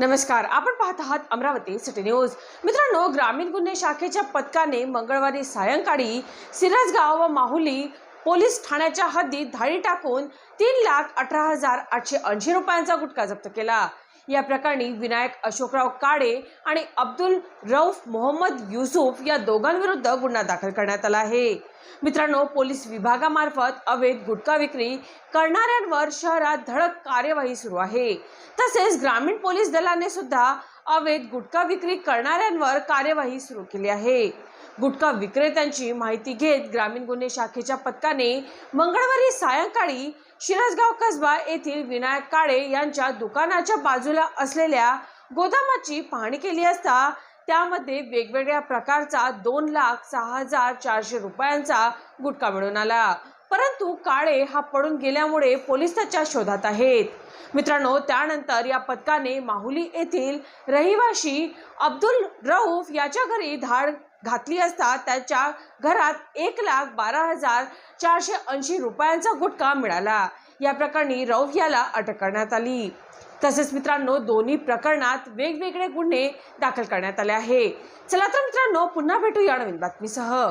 नमस्कार आपण पाहत आहात अमरावती सिटी न्यूज. मित्रांनो ग्रामीण गुन्हे शाखेच्या पथकाने मंगळवारी सायंकाळी सिरसगाव व माहुली पोलीस ठाण्याच्या हद्दीत धाडी टाकून तीन लाख अठरा हजार आठशे ऐंशी रुपयांचा गुटखा जप्त केला. या प्रकरणी विनायक अशोकराव काळे आणि अब्दुल रौफ मोहम्मद युसुफ या दोघांविरुद्ध गुन्हा दाखल करण्यात आला आहे. मित्रांनो पोलीस विभागामार्फत अवैध गुटखा विक्री करणाऱ्यांवर शहरात धडक कार्यवाही सुरू आहे. तसेच ग्रामीण पोलीस दलाने सुद्धा अवैध गुटखा विक्री करणाऱ्यांवर कार्यवाही सुरू केली आहे. गुटखा विक्रेत्यांची माहिती घेत ग्रामीण गुन्हे शाखेच्या पथकाने मंगळवारी सायंकाळी शिरसगाव कसबा येथील विनायक काळे यांच्या दुकानाच्या बाजूला असलेल्या गोदामाची पाहणी केली असता त्यामध्ये वेगवेगळ्या प्रकारचा दोन लाख सहा हजार चारशे रुपयांचा गुटखा मिळून आला. परंतु काळे हा पडून गेल्यामुळे पोलीस त्याच्या शोधात आहेत. मित्रांनो त्यानंतर या पथकाने माहुली येथील रहिवाशी अब्दुल रऊफ याच्या घरी धाड घातली असता त्याच्या घरात एक लाख बारा हजार चारशे ऐंशी रुपयांचा गुटखा मिळाला. या प्रकरणी रऊफ याला अटक करण्यात आली. तसेच मित्रांनो दोन्ही प्रकरणात वेगवेगळे गुन्हे दाखल करण्यात आले आहे. चला तर मित्रांनो पुन्हा भेटू या नवीन बातमीसह.